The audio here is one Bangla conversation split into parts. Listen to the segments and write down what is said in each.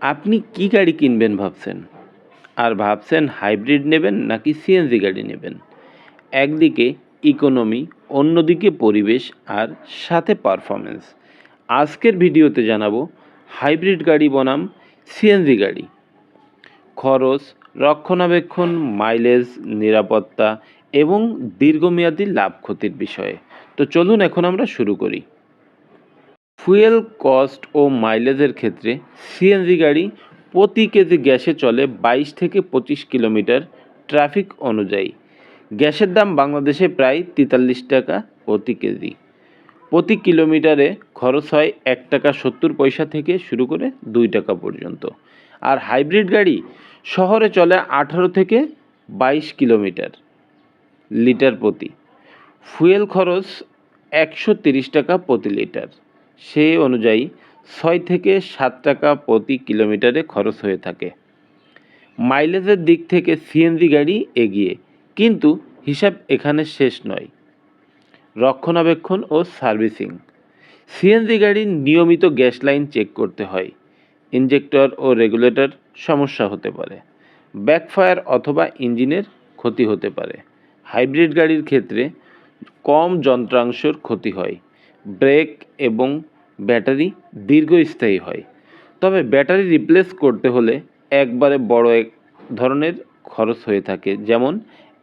আপনি কি গাড়ি কিনবেন ভাবছেন? আর ভাবছেন হাইব্রিড নেবেন নাকি সিএনজি গাড়ি নেবেন? একদিকে ইকোনমি, অন্যদিকে পরিবেশ আর সাথে পারফরমেন্স আজকের ভিডিওতে জানাব হাইব্রিড গাড়ি বনাম সিএনজি গাড়ি। খরচ, রক্ষণাবেক্ষণ, মাইলেজ, নিরাপত্তা এবং দীর্ঘমেয়াদী লাভ ক্ষতির বিষয়ে। তো চলুন এখন আমরা শুরু করি। ফুয়েল কস্ট ও মাইলেজের ক্ষেত্রে সিএনজি গাড়ি প্রতি কেজি গ্যাসে চলে বাইশ থেকে পঁচিশ কিলোমিটার ট্রাফিক অনুযায়ী। গ্যাসের দাম বাংলাদেশে প্রায় তেতাল্লিশ টাকা প্রতি কেজি। প্রতি কিলোমিটারে খরচ হয় এক টাকা সত্তর পয়সা থেকে শুরু করে দুই টাকা পর্যন্ত। আর হাইব্রিড গাড়ি শহরে চলে আঠারো থেকে বাইশ কিলোমিটার লিটার প্রতি। ফুয়েল খরচ একশো তিরিশ টাকা প্রতি লিটার। সেই অনুযায়ী ছয় থেকে সাত টাকা প্রতি কিলোমিটারে খরচ হয়ে থাকে। মাইলেজের দিক থেকে সিএনজি গাড়ি এগিয়ে, কিন্তু হিসাব এখানে শেষ নয়। রক্ষণাবেক্ষণ ও সার্ভিসিং। সিএনজি গাড়ির নিয়মিত গ্যাস লাইন চেক করতে হয়। ইনজেক্টর ও রেগুলেটর সমস্যা হতে পারে। ব্যাকফায়ার অথবা ইঞ্জিনের ক্ষতি হতে পারে। হাইব্রিড গাড়ির ক্ষেত্রে কম যন্ত্রাংশের ক্ষতি হয়। ব্রেক এবং ব্যাটারি দীর্ঘস্থায়ী হয়। তবে ব্যাটারি রিপ্লেস করতে হলে একবারে বড় এক ধরনের খরচ হয়ে থাকে, যেমন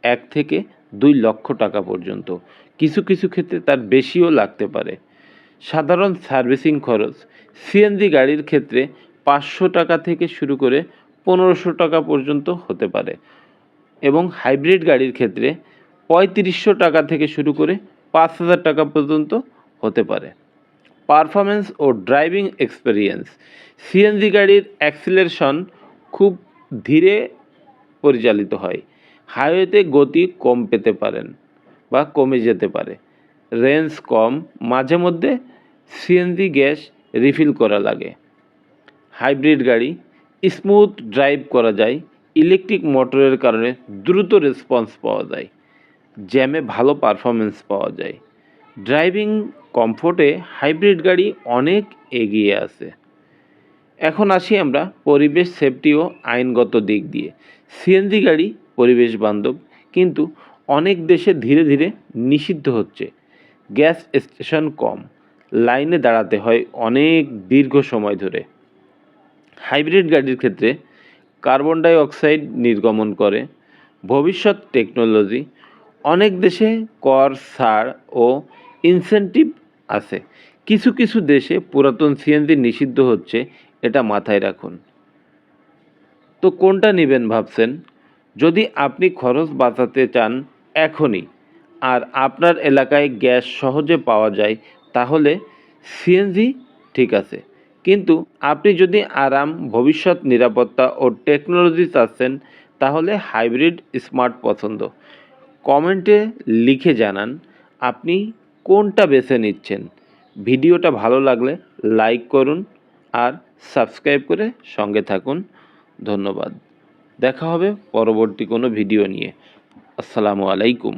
এক থেকে দুই লক্ষ টাকা পর্যন্ত। কিছু কিছু ক্ষেত্রে তার বেশিও লাগতে পারে। সাধারণ সার্ভিসিং খরচ, সিএনজি গাড়ির ক্ষেত্রে পাঁচশো টাকা থেকে শুরু করে পনেরোশো টাকা পর্যন্ত হতে পারে এবং হাইব্রিড গাড়ির ক্ষেত্রে পঁয়ত্রিশশো টাকা থেকে শুরু করে পাঁচ হাজার টাকা পর্যন্ত হতে পারে। পারফরমেন্স ও ড্রাইভিং এক্সপেরিয়েন্স। সিএনজি গাড়ির অ্যাক্সিলেশন খুব ধীরে পরিচালিত হয়। হাইওয়েতে গতি কম পেতে পারেন বা কমে যেতে পারে। রেঞ্জ কম, মাঝে মধ্যে সিএনজি গ্যাস রিফিল করা লাগে। হাইব্রিড গাড়ি, স্মুথ ড্রাইভ করা যায়, ইলেকট্রিক মোটরের কারণে দ্রুত রেসপন্স পাওয়া যায়, জ্যামে ভালো পারফরমেন্স পাওয়া যায়। ড্রাইভিং কমফোর্টে হাইব্রিড গাড়ি অনেক এগিয়ে আছে। এখন আসি আমরা পরিবেশ সেফটি ও আইনগত দিক দিয়ে। সিএনজি গাড়ি পরিবেশ বান্ধব, কিন্তু অনেক দেশে ধীরে ধীরে নিষিদ্ধ হচ্ছে। গ্যাস স্টেশন কম, লাইনে দাঁড়াতে হয় অনেক দীর্ঘ সময় ধরে। হাইব্রিড গাড়ির ক্ষেত্রে কার্বন ডাই অক্সাইড নির্গমন করে। ভবিষ্যৎ টেকনোলজি, অনেক দেশে কর, ছাড় ও ইনসেন্টিভ আছে। কিছু কিছু দেশে পুরাতন সিএনজি নিষিদ্ধ হচ্ছে, এটা মাথায় রাখুন। তো কোনটা নেবেন ভাবছেন? যদি আপনি খরচ বাঁচাতে চান, এখনই। আর আপনার এলাকায় গ্যাস সহজে পাওয়া যায়, তাহলে সিএনজি ঠিক আছে। কিন্তু আপনি যদি আরাম, ভবিষ্যৎ নিরাপত্তা ও টেকনোলজি চাচ্ছেন, তাহলে হাইব্রিড স্মার্ট পছন্দ। কমেন্টে লিখে জানান, আপনি কোনটা বেছে নিচ্ছেন? ভিডিওটা ভালো লাগলে লাইক করুন আর সাবস্ক্রাইব করে সঙ্গে থাকুন। ধন্যবাদ। দেখা হবে পরবর্তী কোনো ভিডিও নিয়ে। আসসালামু আলাইকুম।